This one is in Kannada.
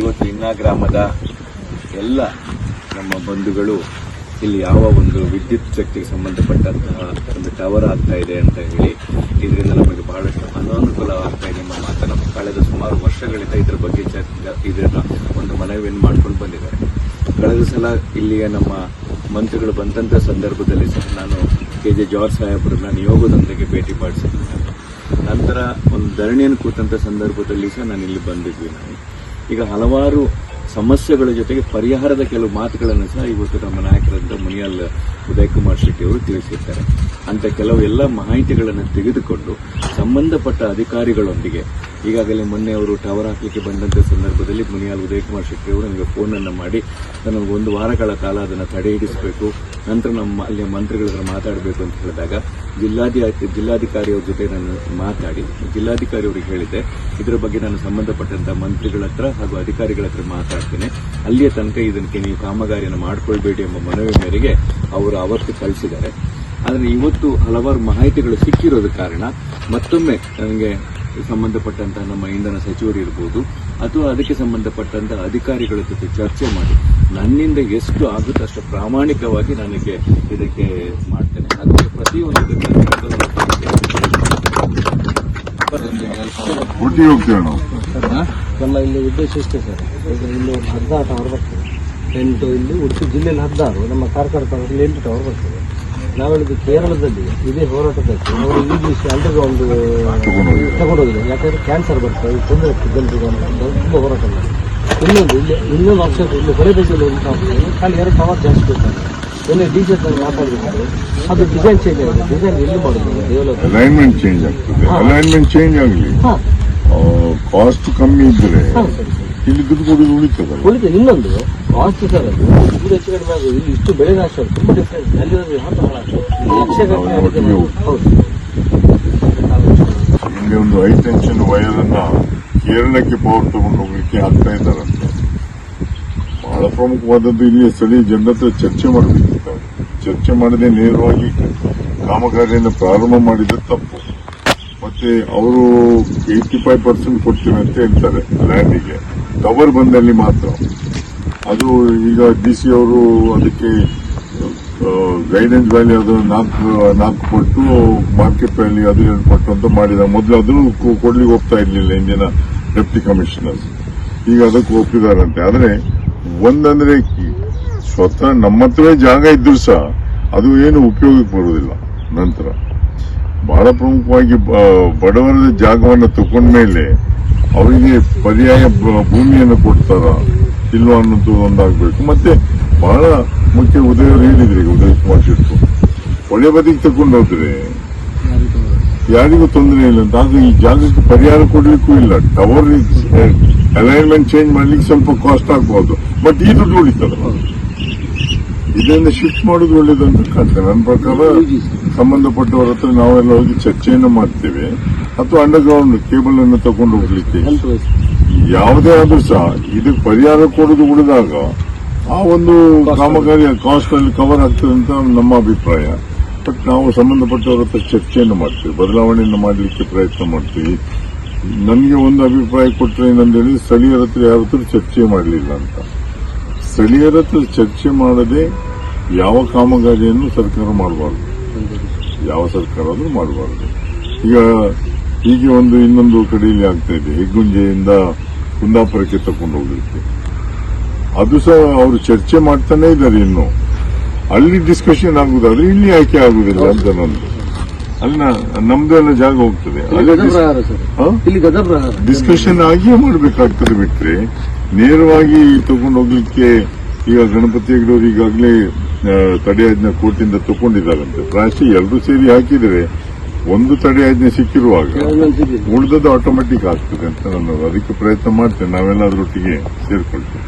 ಇವತ್ತು ಇನ್ನ ಗ್ರಾಮದ ಎಲ್ಲ ನಮ್ಮ ಬಂಧುಗಳು ಇಲ್ಲಿ ಯಾವ ಒಂದು ವಿದ್ಯುತ್ ಶಕ್ತಿಗೆ ಸಂಬಂಧಪಟ್ಟಂತಹ ಒಂದು ಟವರ್ ಆಗ್ತಾ ಇದೆ ಅಂತ ಹೇಳಿ ಇದರಿಂದ ನಮಗೆ ಬಹಳಷ್ಟು ಅನಾನುಕೂಲ ಆಗ್ತಾ ಇದೆ ನಮ್ಮ ಮಾತನ್ನು ಕಳೆದ ಸುಮಾರು ವರ್ಷಗಳಿಂದ ಇದರ ಬಗ್ಗೆ ಇದನ್ನ ಒಂದು ಮನವಿಯನ್ನು ಮಾಡ್ಕೊಂಡು ಬಂದಿದ್ದಾರೆ. ಕಳೆದ ಸಲ ಇಲ್ಲಿಯ ನಮ್ಮ ಮಂತ್ರಿಗಳು ಬಂದಂಥ ಸಂದರ್ಭದಲ್ಲಿ ಸಹ ನಾನು ಕೆ ಜೆ ಜಾರ್ಜ್ ಸಾಹೇಬ್ರನ್ನ ನಿಯೋಗದೊಂದಿಗೆ ಭೇಟಿ ಮಾಡಿಸಿದ್ದೆ. ನಂತರ ಒಂದು ಧರಣಿಯನ್ನು ಕೂತಂತ ಸಂದರ್ಭದಲ್ಲಿ ಸಹ ನಾನು ಇಲ್ಲಿ ಬಂದಿದ್ವಿ ನಾವು ಈಗ ಹಲವಾರು ಸಮಸ್ಯೆಗಳ ಜೊತೆಗೆ ಪರಿಹಾರದ ಕೆಲವು ಮಾತುಗಳನ್ನು ಸಹ ಇವತ್ತು ನಮ್ಮ ಮುನಿಯಲ್ ಉದಯ್ ಕುಮಾರ್ ಶೆಟ್ಟಿ ಅವರು ತಿಳಿಸಿರ್ತಾರೆ. ಅಂತ ಕೆಲವು ಎಲ್ಲ ಮಾಹಿತಿಗಳನ್ನು ತೆಗೆದುಕೊಂಡು ಸಂಬಂಧಪಟ್ಟ ಅಧಿಕಾರಿಗಳೊಂದಿಗೆ ಈಗಾಗಲೇ ಮೊನ್ನೆ ಅವರು ಟವರ್ ಹಾಕಲಿಕ್ಕೆ ಬಂದಂತ ಸಂದರ್ಭದಲ್ಲಿ ಮುನಿಯಾಲ್ ಉದಯಕುಮಾರ್ ಶೆಟ್ಟಿ ಅವರು ನನಗೆ ಫೋನ್ ಅನ್ನು ಮಾಡಿ ನನಗೆ ಒಂದು ವಾರಗಳ ಕಾಲ ಅದನ್ನು ತಡೆ ಹಿಡಿಸಬೇಕು, ನಂತರ ನಮ್ಮ ಅಲ್ಲಿಯ ಮಂತ್ರಿಗಳ ಹತ್ರ ಮಾತಾಡಬೇಕು ಅಂತ ಹೇಳಿದಾಗ ಜಿಲ್ಲಾಧಿ ಜಿಲ್ಲಾಧಿಕಾರಿಯವ್ರ ಜೊತೆ ನಾನು ಮಾತಾಡಿ, ಜಿಲ್ಲಾಧಿಕಾರಿ ಅವರಿಗೆ ಹೇಳಿದೆ ಇದರ ಬಗ್ಗೆ ನಾನು ಸಂಬಂಧಪಟ್ಟಂತಹ ಮಂತ್ರಿಗಳ ಹತ್ರ ಹಾಗೂ ಅಧಿಕಾರಿಗಳ ಹತ್ರ ಮಾತಾಡ್ತೇನೆ, ಅಲ್ಲಿಯ ತನಕ ಇದಕ್ಕೆ ನೀವು ಕಾಮಗಾರಿಯನ್ನು ಮಾಡಿಕೊಳ್ಬೇಡಿ ಎಂಬ ಮನವಿ ಮೇರೆಗೆ ಅವರು ಅವತ್ತು ಕಳಿಸಿದ್ದಾರೆ. ಆದರೆ ಇವತ್ತು ಹಲವಾರು ಮಾಹಿತಿಗಳು ಸಿಕ್ಕಿರೋದ ಕಾರಣ ಮತ್ತೊಮ್ಮೆ ನನಗೆ ಸಂಬಂಧಪಟ್ಟಂತಹ ನಮ್ಮ ಇಂಧನ ಸಚಿವರು ಇರಬಹುದು ಅಥವಾ ಅದಕ್ಕೆ ಸಂಬಂಧಪಟ್ಟಂತಹ ಅಧಿಕಾರಿಗಳ ಜೊತೆ ಚರ್ಚೆ ಮಾಡಿ, ನನ್ನಿಂದ ಎಷ್ಟು ಆಗುತ್ತೋ ಅಷ್ಟು ಪ್ರಾಮಾಣಿಕವಾಗಿ ನನಗೆ ಇದಕ್ಕೆ ಮಾಡ್ತೇನೆ. ಅದಕ್ಕೆ ಪ್ರತಿಯೊಂದು ನಮ್ಮ ಇಲ್ಲಿ ಉದ್ದೇಶ ಇಷ್ಟೇ ಸರ್. ಇಲ್ಲಿ ಒಂದು ಹದಿನಾರು ಟವರ್ ಬರ್ತದೆ. ಎಂಟು ಇಲ್ಲಿ ಉಡುಪಿ ಜಿಲ್ಲೆಯಲ್ಲಿ ಹದಿನಾರು. ನಮ್ಮ ಕಾರ್ಕಳ ಟವರ್ ಎಂಟು ಟವರ್ ಬರ್ತದೆ. ನಾವು ಹೇಳಿದ್ದು ಕೇರಳದಲ್ಲಿ ಇದೇ ಹೋರಾಟದಲ್ಲಿ ಅವರು ಎಲ್ರಿಗೂ ಒಂದು ತಗೊಂಡೋಗಿದೆ. ಯಾಕಂದ್ರೆ ಕ್ಯಾನ್ಸರ್ ಬರ್ತದೆ ತೊಂದರೆ ಆಗ್ತದೆ ಜನರಿಗೆ ಒಂದು ತುಂಬ ಹೋರಾಟ ಮಾಡಿದೆ ಇನ್ನೊಂದು ಇಲ್ಲಿ ಇನ್ನೊಂದು ಆಪ್ಷನ್ ಇಲ್ಲಿ ಹೊರದೇಶದಲ್ಲಿ ಒಂದು ಆಪ್ಷನ್ ಖಾಲಿ ಎರಡು ಟವರ್ ಜಾಸ್ತಿ ಬೇಕಾದ್ರೆ ಎಲ್ಲಿ ಡಿ ಜೆ ಮಾತಾಡಬೇಕಾದ್ರೆ ಅದು ಡಿಸೈನ್ ಚೇಂಜ್ ಆಗಿದೆ. ಡಿಸೈನ್ ಎಲ್ಲಿ ಮಾಡೋದು? ಡೆವಲಪ್ ಅಲೈನ್ಮೆಂಟ್ ಚೇಂಜ್ ಆಗ್ತದೆ. ಅಲೈನ್ಮೆಂಟ್ ಚೇಂಜ್ ಆಗಲಿ. ಕಾಸ್ಟ್ ಕಮ್ಮಿ ಇದ್ರೆ ಇಲ್ಲಿ ದುಡ್ಡು ಉಳಿತದಲ್ಲ ಉಳಿತು ಇನ್ನೊಂದು ಕಾಸ್ಟ್ ಸರ್ ಅದು. ಇದು ಹೆಚ್ಚು ಕಡಿಮೆ ಆಗೋದು ಇಲ್ಲಿ ಇಷ್ಟು ಬೆಳೆ ನಾಶ ಆಗೋದು. ತುಂಬಾ ಡಿಫ್ರೆನ್ಸ್ ಅಲ್ಲಿರೋದು ಯಾವ ತರ ಹಾಳಾಗ್ತದೆ? ಇಲ್ಲಿ. ಹೌದು ಒಂದು ಹೈ ಟೆನ್ಷನ್ ವೈರ್ ಅನ್ನ ಕೇರಳಕ್ಕೆ ಪವರ್ ತಗೊಂಡು ಹೋಗ್ಲಿಕ್ಕೆ ಆಗ್ತಾ ಇದ್ದಾರಂತೆ ಬಹಳ ಪ್ರಮುಖವಾದದ್ದು ಇಲ್ಲಿ ಸ್ಥಳೀಯ ಜನರ ಹತ್ರ ಚರ್ಚೆ ಮಾಡಬೇಕಿತ್ತು. ಚರ್ಚೆ ಮಾಡದೆ ನೇರವಾಗಿ ಕಾಮಗಾರಿಯನ್ನು ಪ್ರಾರಂಭ ಮಾಡಿದ ತಪ್ಪು. ಮತ್ತೆ ಅವರು ಏಯ್ಟಿ ಫೈವ್ ಪರ್ಸೆಂಟ್ ಕೊಡ್ತೀವಿ ಅಂತ ಹೇಳ್ತಾರೆ ಲ್ಯಾಂಡಿಗೆ ಟವರ್ ಬಂದಲ್ಲಿ ಮಾತ್ರ. ಅದು ಈಗ ಡಿ ಸಿ ಅವರು ಅದಕ್ಕೆ ಗೈಡೆನ್ಸ್ ವ್ಯಾಲಿ ಅದು ನಾಲ್ಕು ನಾಲ್ಕು ಕೊಟ್ಟು ಮಾರ್ಕೆಟ್ ವ್ಯಾಲಿ ಅದು ಎರಡು ಕೊಟ್ಟು ಅಂತ ಮಾಡಿದ. ಮೊದಲು ಕೊ- ಕೊಡ್ಲಿಕ್ಕೆ ಹೋಗ್ತಾ ಇರಲಿಲ್ಲ ಇಂದಿನ ಡೆಪ್ಟಿ ಕಮಿಷನರ್ಸ್ ಈಗ ಅದಕ್ಕೆ ಒಪ್ಪಿದಾರಂತೆ. ಆದರೆ ಒಂದಂದ್ರೆ ಸ್ವತಃ ನಮ್ಮ ಹತ್ರವೇ ಜಾಗ ಇದ್ರೂ ಸಹ ಅದು ಏನು ಉಪಯೋಗಕ್ಕೆ ಬರುವುದಿಲ್ಲ. ನಂತರ ಬಹಳ ಪ್ರಮುಖವಾಗಿ ಬಡವರ ಜಾಗವನ್ನು ತಗೊಂಡ್ಮೇಲೆ ಅವರಿಗೆ ಪರ್ಯಾಯ ಭೂಮಿಯನ್ನು ಕೊಡ್ತಾರ? ಇಲ್ವಾ ಅನ್ನೋದು ಒಂದಾಗಬೇಕು. ಮತ್ತೆ ಬಹಳ ಮುಖ್ಯ ಉದಯ ಹೇಳಿದ್ರೆ ಈಗ ಉದಯ ಕುಮಾರ್ ಶೆಟ್ಟು ಒಳ್ಳೆ ಬದಿಗೆ ತಗೊಂಡು ಹೋದ್ರೆ ಯಾರಿಗೂ ತೊಂದರೆ ಇಲ್ಲ. ಅಂತ ಆದ್ರೆ ಈ ಜಾಗಕ್ಕೆ ಪರಿಹಾರ ಕೊಡ್ಲಿಕ್ಕೂ ಇಲ್ಲ. ಟವರ್ ಅಲೈನ್ಮೆಂಟ್ ಚೇಂಜ್ ಮಾಡ್ಲಿಕ್ಕೆ ಸ್ವಲ್ಪ ಕಾಸ್ಟ್ ಆಗ್ಬಹುದು ಬಟ್ ಈ ದುಡ್ಡು ಉಳಿತಲ್ಲ. ಇದರಿಂದ ಶಿಫ್ಟ್ ಮಾಡೋದು ಒಳ್ಳೇದಂತ ಅಂತ ಕಾಣ್ತದೆ. ನನ್ನ ಪ್ರಕಾರ ಸಂಬಂಧಪಟ್ಟವರ ಹತ್ರ ನಾವೆಲ್ಲ ಹೋಗಿ ಚರ್ಚೆಯನ್ನು ಮಾಡ್ತೇವೆ. ಅಥವಾ ಅಂಡರ್ಗ್ರೌಂಡ್ ಕೇಬಲ್ ಅನ್ನು ತಗೊಂಡು ಹೋಗ್ಲಿಕ್ಕೆ. ಯಾವುದೇ ಆದ್ರೂ ಸಹ ಇದಕ್ಕೆ ಪರಿಹಾರ ಕೊಡೋದು ಉಳಿದಾಗ ಆ ಒಂದು ಕಾಮಗಾರಿ ಕಾಸ್ಟ್ ಅಲ್ಲಿ ಕವರ್ ಆಗ್ತದೆ ಅಂತ ನಮ್ಮ ಅಭಿಪ್ರಾಯ. ಬಟ್ ನಾವು ಸಂಬಂಧಪಟ್ಟವರ ಹತ್ರ ಚರ್ಚೆಯನ್ನು ಮಾಡ್ತೀವಿ ಬದಲಾವಣೆಯನ್ನು ಮಾಡಲಿಕ್ಕೆ ಪ್ರಯತ್ನ ಮಾಡ್ತೀವಿ. ನನಗೆ ಒಂದು ಅಭಿಪ್ರಾಯ ಕೊಟ್ಟರೆ ಏನಂದೇಳಿ ಸ್ಥಳೀಯರ ಹತ್ರ ಯಾವತ್ತೂ ಹತ್ರ ಚರ್ಚೆ ಮಾಡಲಿಲ್ಲ ಅಂತ. ಸ್ಥಳೀಯರ ಹತ್ರ ಚರ್ಚೆ ಮಾಡದೆ ಯಾವ ಕಾಮಗಾರಿಯನ್ನು ಸರ್ಕಾರ ಮಾಡಬಾರ್ದು. ಯಾವ ಸರ್ಕಾರ ಆದರೂ ಮಾಡಬಾರ್ದು. ಈಗ ಹೀಗೆ ಒಂದು ಇನ್ನೊಂದು ಕಡೆಯಲ್ಲಿ ಆಗ್ತಾ ಇದೆ. ಹೆಗ್ಗುಂಜೆಯಿಂದ ಕುಂದಾಪುರಕ್ಕೆ ತಕೊಂಡು ಹೋಗ್ಲಿಕ್ಕೆ. ಅದು ಸಹ ಅವರು ಚರ್ಚೆ ಮಾಡ್ತಾನೆ ಇದ್ದಾರೆ ಇನ್ನು. ಅಲ್ಲಿ ಡಿಸ್ಕಷನ್ ಆಗುದಾದ್ರೆ ಇಲ್ಲಿ ಆಯ್ಕೆ ಆಗುದಿಲ್ಲ ಅಂತ ನಂದು ಅಲ್ಲಿನ ನಮ್ದೆಲ್ಲ ನಮ್ದು ಎಲ್ಲ ಜಾಗ ಹೋಗ್ತದೆ. ಡಿಸ್ಕಷನ್ ಆಗಿಯೇ ಮಾಡಬೇಕಾಗ್ತದೆ ಬಿಟ್ರೆ. ನೇರವಾಗಿ ತಗೊಂಡು ಹೋಗ್ಲಿಕ್ಕೆ ಈಗ ಗಣಪತಿ ಹೆಗ್ಡೋರು ಈಗಾಗಲೇ ತಡೆಯಾಜ್ಞೆ ಕೋರ್ಟಿಂದ ತಗೊಂಡಿದ್ದಾರಂತೆ. ಪ್ರಾಯಶಃ ಎಲ್ಲರೂ ಸೇರಿ ಹಾಕಿದರೆ ಒಂದು ತಡೆಯಾಜ್ಞೆ ಸಿಕ್ಕಿರುವಾಗ ಇನ್ನೊಂದು ಸಿಕ್ಕಿದೆ. ಉಳಿದದ್ದು ಆಟೋಮೆಟಿಕ್ ಆಗ್ತದೆ ಅಂತ ನಾನು ಅದಕ್ಕೆ ಪ್ರಯತ್ನ ಮಾಡ್ತೇನೆ ನಾವೆಲ್ಲ ಅದರೊಟ್ಟಿಗೆ ಸೇರ್ಕೊಳ್ತೇವೆ